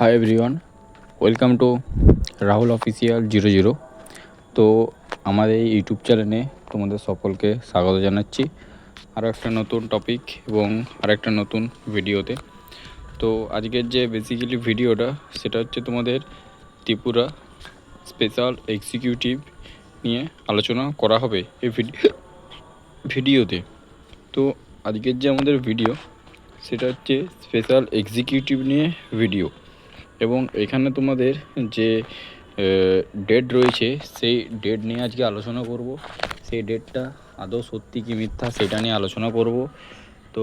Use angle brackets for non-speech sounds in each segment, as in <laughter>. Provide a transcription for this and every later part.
Hi everyone welcome to Rahul official zero zero তো আমাদের এই ইউটিউব চ্যানেলে তোমাদের সকলকে স্বাগত জানাচ্ছি। আরও একটা নতুন টপিক এবং আরেকটা নতুন ভিডিওতে তো আজকের যে বেসিক্যালি ভিডিওটা সেটা হচ্ছে তোমাদের ত্রিপুরা স্পেশাল এক্সিকিউটিভ নিয়ে আলোচনা করা হবে এই ভিডিও ভিডিওতে তো আজকের যে আমাদের ভিডিও সেটা হচ্ছে স্পেশাল এক্সিকিউটিভ নিয়ে ভিডিও এবং এখানে তোমাদের যে ডেট রয়েছে, সেই ডেট নিয়ে আজকে আলোচনা করব। সেই ডেটটা আদৌ সত্যি কি মিথ্যা সেটা নিয়ে আলোচনা করব। তো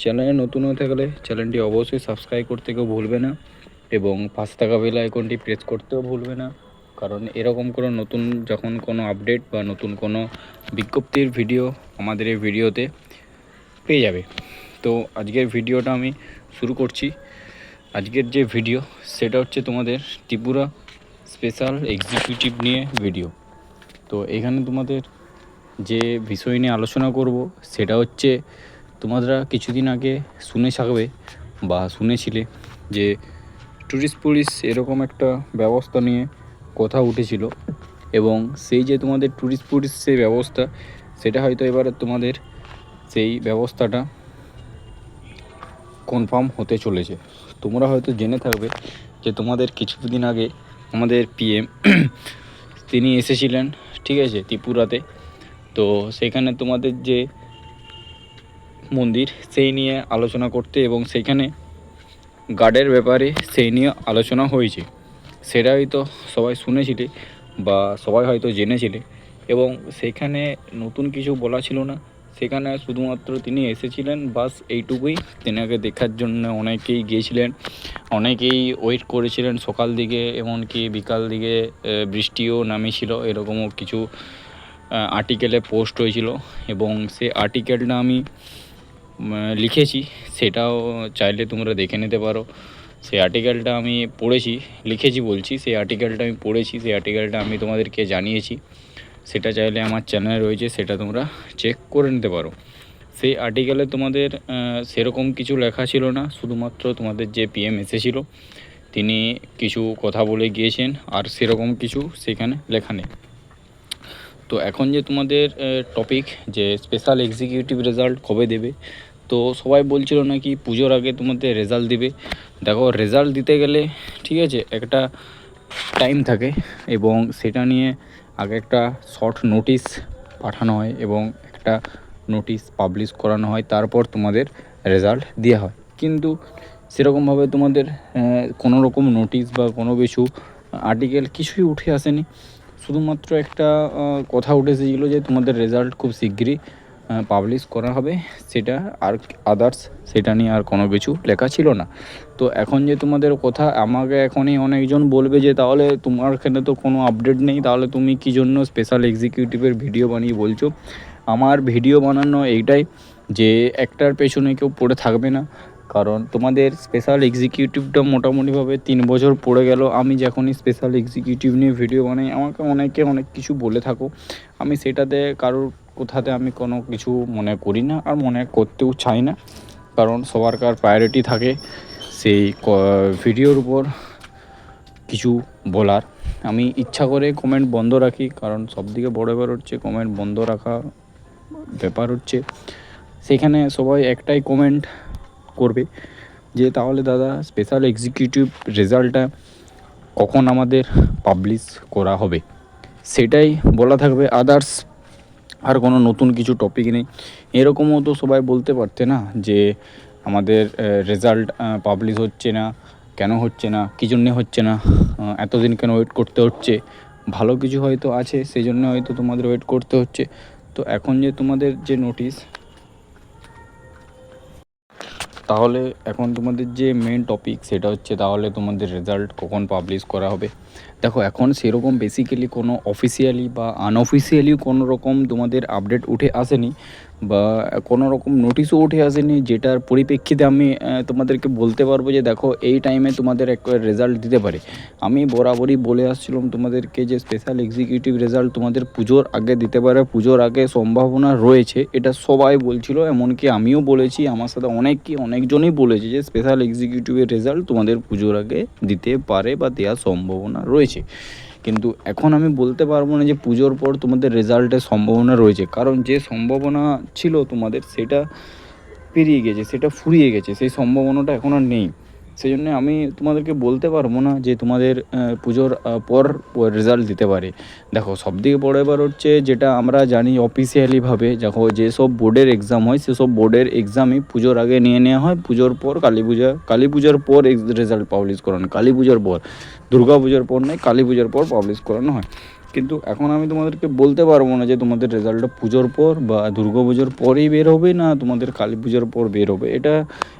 চ্যানেলে নতুন হতে গেলে চ্যানেলটি অবশ্যই সাবস্ক্রাইব করতে কেউ ভুলবে না এবং পাঁচ টাকা বেল আইকনটি প্রেস করতেও ভুলবে না। কারণ এরকম কোনো নতুন যখন কোনো আপডেট বা নতুন কোনো বিজ্ঞপ্তির ভিডিও আমাদের এই ভিডিওতে পেয়ে যাবে। তো আজকের ভিডিওটা আমি শুরু করছি। আজকের যে ভিডিও সেটা হচ্ছে তোমাদের ত্রিপুরা স্পেশাল এক্সিকিউটিভ নিয়ে ভিডিও তো এখানে তোমাদের যে বিষয় নিয়ে আলোচনা করব, সেটা হচ্ছে তোমরা কিছুদিন আগে শুনে থাকবে বা শুনেছিলে যে ট্যুরিস্ট পুলিশ এরকম একটা ব্যবস্থা নিয়ে কথা উঠেছিল এবং সেই যে তোমাদের ট্যুরিস্ট পুলিশ সেই ব্যবস্থা, সেটা হয়তো এবারে তোমাদের সেই ব্যবস্থাটা কনফার্ম হতে চলেছে। তোমরা হয়তো জেনে থাকবে যে তোমাদের কিছুদিন আগে আমাদের পিএম <clears throat> তিনি এসেছিলেন, ঠিক আছে, ত্রিপুরাতে। তো সেখানে তোমাদের যে মন্দির, সেই নিয়ে আলোচনা করতে এবং সেখানে গার্ডের ব্যাপারে সেই নিয়ে আলোচনা হয়েছে। সেটা হয়তো সবাই শুনেছিলে বা সবাই হয়তো জেনেছিলে। এবং সেখানে নতুন কিছু বলা ছিল না। সেখানে শুধুমাত্র তিনি এসেছিলেন, বাস এইটুকুই। তেনাকে দেখার জন্য অনেকেই গিয়েছিলেন, অনেকেই ওয়েট করেছিলেন সকাল দিকে, এমনকি বিকাল দিকে বৃষ্টিও নামিয়েছিল, এরকমও কিছু আর্টিকেলে পোস্ট হয়েছিল। এবং সে আর্টিকেলটা আমি লিখেছি, সেটাও চাইলে তোমরা দেখে নিতে পারো। সেই আর্টিকেলটা আমি পড়েছি, লিখেছি বলছি, সেই আর্টিকেলটা আমি পড়েছি, সেই আর্টিকেলটা আমি তোমাদেরকে জানিয়েছি। সেটা চাইলে আমার চ্যানেলে রয়েছে, সেটা তোমরা চেক করে নিতে পারো। সেই আর্টিকেলে তোমাদের সেরকম কিছু লেখা ছিল না, শুধুমাত্র তোমাদের যে পিএম এসেছিল, তিনি কিছু কথা বলে গিয়েছেন, আর সেরকম কিছু সেখানে লেখা নেই। তো এখন যে তোমাদের টপিক যে স্পেশাল এক্সিকিউটিভ রেজাল্ট কবে দেবে, তো সবাই বলছিল নাকি পুজোর আগে তোমাদের রেজাল্ট দিবে। দেখো রেজাল্ট দিতে গেলে, ঠিক আছে, একটা টাইম থাকে, এবং সেটা নিয়ে আগে একটা শর্ট নোটিশ পাঠানো হয় এবং একটা নোটিশ পাবলিশ করানো হয়, তারপর তোমাদের রেজাল্ট দেওয়া হয়। কিন্তু সেরকমভাবে তোমাদের কোনো রকম নোটিশ বা কোনো কিছু আর্টিকেল কিছুই উঠে আসেনি। শুধুমাত্র একটা কথা উঠে এসেছিল যে তোমাদের রেজাল্ট খুব শিগগিরই পাবলিশ করা হবে, সেটা আর আদার্স সেটা নিয়ে আর কোনো কিছু লেখা ছিল না। তো এখন যে তোমাদের কথা, আমাকে এখনই অনেকজন বলবে যে, তাহলে তোমার এখানে তো কোনো আপডেট নেই, তাহলে তুমি কী জন্য স্পেশাল এক্সিকিউটিভের ভিডিও বানিয়ে বলছো? আমার ভিডিও বানানো এইটাই যে, একটার পেছনে কেউ পড়ে থাকবে না। কারণ তোমাদের স্পেশাল এক্সিকিউটিভটা মোটামুটিভাবে তিন বছর পড়ে গেল। আমি যখনই স্পেশাল এক্সিকিউটিভ নিয়ে ভিডিও বানাই, আমাকে অনেকে অনেক কিছু বলে থাকো। আমি সেটাতে কারোর কোথাতে আমি কোনো কিছু মনে করি না আর মনে করতেও চাই না। কারণ সবারকার প্রায়োরিটি থাকে সেই ভিডিওর উপর কিছু বলার। আমি ইচ্ছা করে কমেন্ট বন্ধ রাখি, কারণ সবদিকে বড় ব্যাপার হচ্ছে কমেন্ট বন্ধ রাখা ব্যাপার হচ্ছে। সেখানে সবাই একটাই কমেন্ট করবে যে, তাহলে দাদা স্পেশাল এক্সিকিউটিভ রেজাল্টটা কখন আমাদের পাবলিশ করা হবে? সেটাই বলা থাকবে। আদার্স আর কোনো নতুন কিছু টপিক নেই। এরকমও তো সবাই বলতে পারতে না যে আমাদের রেজাল্ট পাবলিশ হচ্ছে না, কেন হচ্ছে না, কী জন্যে হচ্ছে না এতদিন কেন ওয়েট করতে হচ্ছে? ভালো কিছু হয়তো আছে, সেই জন্য হয়তো তোমাদের ওয়েট করতে হচ্ছে। তো এখন যে তোমাদের যে নোটিশ তাহলে এখন তোমাদের যে মেন টপিক সেটা হচ্ছে তাহলে তোমাদের রেজাল্ট কখন পাবলিশ করা হবে? দেখো এখন সেরকম বেসিক্যালি কোনো অফিসিয়ালি বা আনঅফিসিয়ালি কোনো রকম তোমাদের আপডেট উঠে আসেনি। বা কোনো রকম নোটিশও উঠে আসেনি, যেটার পরিপ্রেক্ষিতে আমি তোমাদেরকে বলতে পারব যে দেখো, এই টাইমে তোমাদের এক রেজাল্ট দিতে পারে। আমি বরাবরই বলে আসছিলাম তোমাদেরকে যে স্পেশাল এক্সিকিউটিভ রেজাল্ট তোমাদের পুজোর আগে দিতে পারে, পুজোর আগে সম্ভাবনা রয়েছে, এটা সবাই বলছিল, এমনকি আমিও বলেছি, আমার সাথে অনেকই অনেকজনই বলেছে যে স্পেশাল এক্সিকিউটিভের রেজাল্ট তোমাদের পুজোর আগে দিতে পারে বা দেওয়ার সম্ভাবনা রয়েছে। কিন্তু এখন আমি বলতে পারব না যে পুজোর পর তোমাদের রেজাল্টের সম্ভাবনা রয়েছে। কারণ যে সম্ভাবনা ছিল তোমাদের, সেটা পেরিয়ে গেছে, সেটা ফুরিয়ে গেছে, সেই সম্ভাবনাটা এখন আর নেই। সেই জন্য আমি তোমাদেরকে বলতে পারব না যে তোমাদের পুজোর পর রেজাল্ট দিতে পারে। দেখো সবথেকে বড় এবার হচ্ছে যেটা আমরা জানি অফিসিয়ালিভাবে দেখো যেসব বোর্ডের এক্সাম হয় সেসব বোর্ডের এক্সামই পুজোর আগে নিয়ে নেওয়া হয়, পুজোর পর কালী পূজা, কালী পূজার পর রেজাল্ট পাবলিশ করানো কালী পূজার পর, দুর্গা পূজার পর নয়, কালী পূজার পর পাবলিশ করানো হয়। কিন্তু এখন আমি তোমাদেরকে বলতে পারব না যে তোমাদের রেজাল্টটা পুজোর পর বা দুর্গা পুজোর পরেই বের হবে না তোমাদের কালী পুজোর পর বের হবে। এটা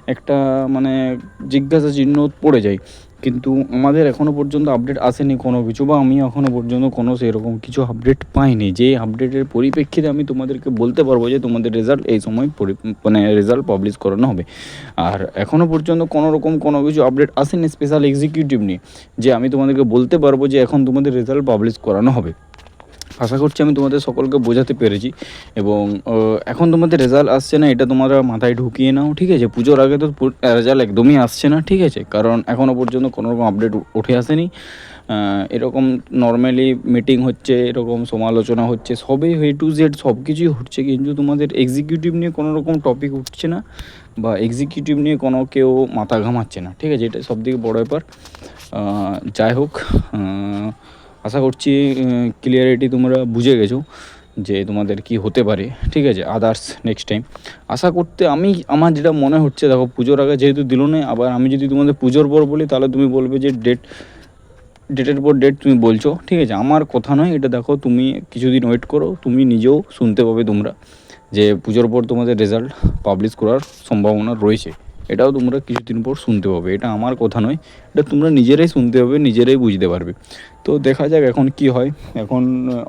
একটা মানে জিজ্ঞাসা চিহ্ন পড়ে যায়। কিন্তু আমাদের এখনও পর্যন্ত আপডেট আসেনি কোনো কিছু, বা আমি এখনও পর্যন্ত কোনো সেরকম কিছু আপডেট পাইনি। যে আপডেটের পরিপ্রেক্ষিতে আমি তোমাদেরকে বলতে পারব যে তোমাদের রেজাল্ট এই সময় মানে রেজাল্ট পাবলিশ করানো হবে। আর এখনও পর্যন্ত কোনো রকম কোনো কিছু আপডেট আসেনি স্পেশাল এক্সিকিউটিভ নিয়ে। যে আমি তোমাদেরকে বলতে পারব যে এখন তোমাদের রেজাল্ট পাবলিশ করানো হবে। আশা করছি আমি তোমাদের সকলকে বোঝাতে পেরেছি এবং এখন তোমাদের রেজাল্ট আসছে না, এটা তোমরা মাথায় ঢুকিয়ে নাও, ঠিক আছে? পুজোর আগে তো রেজাল্ট একদমই আসছে না, ঠিক আছে? কারণ এখনও পর্যন্ত কোনো রকম আপডেট উঠে আসেনি। এরকম নর্মালি মিটিং হচ্ছে, এরকম সমালোচনা হচ্ছে সবই এ টু জেড সব কিছুই হচ্ছে, কিন্তু তোমাদের এক্সিকিউটিভ নিয়ে কোনো রকম টপিক উঠছে না বা এক্সিকিউটিভ নিয়ে কোনো কেউ মাথা ঘামাচ্ছে না, ঠিক আছে? এটা সবথেকে বড় ব্যাপার। যাই হোক আশা করছি ক্লিয়ারিটি তোমরা বুঝে গেছো যে তোমাদের কি হতে পারে। ঠিক আছে আদার্স নেক্সট টাইম আশা করতে আমি, আমার যেটা মনে হচ্ছে, দেখো পুজোর আগে যেহেতু দিল না, আবার আমি যদি তোমাদের পুজোর পর বলি, তাহলে তুমি বলবে যে ডেট ডেটের পর ডেট তুমি বলছো। ঠিক আছে, আমার কথা নয়, এটা দেখো তুমি কিছুদিন ওয়েট করো, তুমি নিজেও শুনতে পাবে তোমরা যে পুজোর পর তোমাদের রেজাল্ট পাবলিশ করার সম্ভাবনা রয়েছে। এটাও তোমরা কিছুদিন পর শুনতে পাবে। এটা আমার কথা নয়, এটা তোমরা নিজেরাই শুনতে পাবে, নিজেরাই বুঝতে পারবে। তো দেখা যাক এখন কি হয়। এখন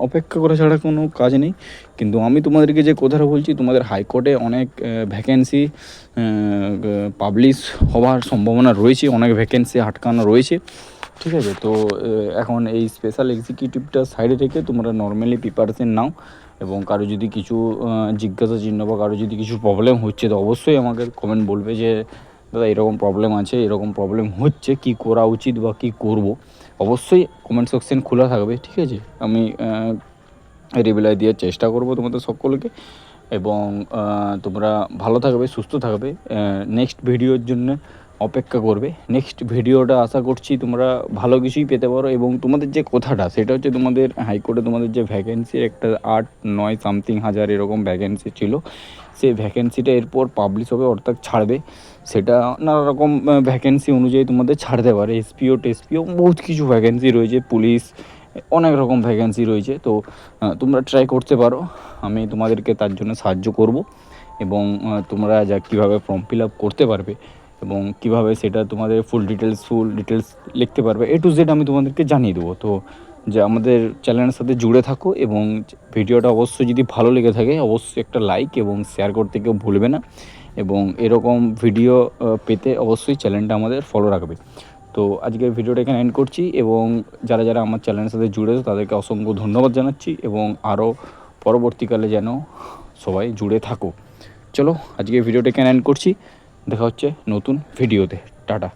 অপেক্ষা করা ছাড়া কোনো কাজ নেই। কিন্তু আমি তোমাদেরকে যে কথাটা বলছি, তোমাদের হাইকোর্টে অনেক ভ্যাকেন্সি পাবলিশ হওয়ার সম্ভাবনা রয়েছে, অনেক ভ্যাকেন্সি আটকানো রয়েছে। ঠিক আছে? তো এখন এই স্পেশাল এক্সিকিউটিভটা সাইডে রেখে তোমরা নর্মালি প্রিপারেশন নাও। এবং কারও যদি কিছু জিজ্ঞাসা চিহ্ন বা কারও যদি কিছু প্রবলেম হচ্ছে, তো অবশ্যই আমাকে কমেন্ট বলবে যে, দাদা, এরকম প্রবলেম আছে, এরকম প্রবলেম হচ্ছে, কি করা উচিত বা কি করব? অবশ্যই কমেন্ট সেকশন খোলা থাকবে, ঠিক আছে? আমি রিপ্লাই দেওয়ার চেষ্টা করব তোমাদের সকলকে এবং তোমরা ভালো থাকবে, সুস্থ থাকবে নেক্সট ভিডিওর জন্য। অপেক্ষা করবে। নেক্সট ভিডিওটা আশা করছি তোমরা ভালো কিছুই পেতে পারো এবং তোমাদের যে কথাটা, সেটা হচ্ছে তোমাদের হাইকোর্টে তোমাদের যে ভ্যাকেন্সির একটা আট, নয় সামথিং হাজার এরকম ভ্যাকেন্সি ছিল। সেই ভ্যাকেন্সিটা এরপর পাবলিশ হবে, অর্থাৎ ছাড়বে। সেটা নানা রকম ভ্যাকেন্সি অনুযায়ী তোমাদের ছাড়তে পারে। এসপিও টেসপিও বহুত কিছু ভ্যাকেন্সি রয়েছে পুলিশ অনেক রকম ভ্যাকেন্সি রয়েছে। তো তোমরা ট্রাই করতে পারো। আমি তোমাদেরকে তার জন্য সাহায্য করব এবং তোমরা যা কীভাবে ফর্ম ফিল আপ করতে পারবে এবং কীভাবে সেটা তোমাদের ফুল ডিটেলস ফুল ডিটেলস লিখতে পারবে এ টু জেড আমি তোমাদেরকে জানিয়ে দেবো। তো যে আমাদের চ্যানেলের সাথে জুড়ে থাকো এবং ভিডিওটা অবশ্যই যদি ভালো লেগে থাকে, অবশ্যই একটা লাইক এবং শেয়ার করতে কেউ ভুলবে না এবং এরকম ভিডিও পেতে অবশ্যই চ্যানেলটা আমাদের ফলো রাখবে। তো আজকের ভিডিওটা এখানে এন্ড করছি এবং যারা যারা আমার চ্যানেলের সাথে জুড়েছে তাদেরকে অসংখ্য ধন্যবাদ জানাচ্ছি এবং আরও পরবর্তীকালে যেন সবাই জুড়ে থাকো। চলো, আজকে ভিডিওটা এখানে এন্ড করছি। দেখা হচ্ছে নতুন ভিডিওতে। টাটা।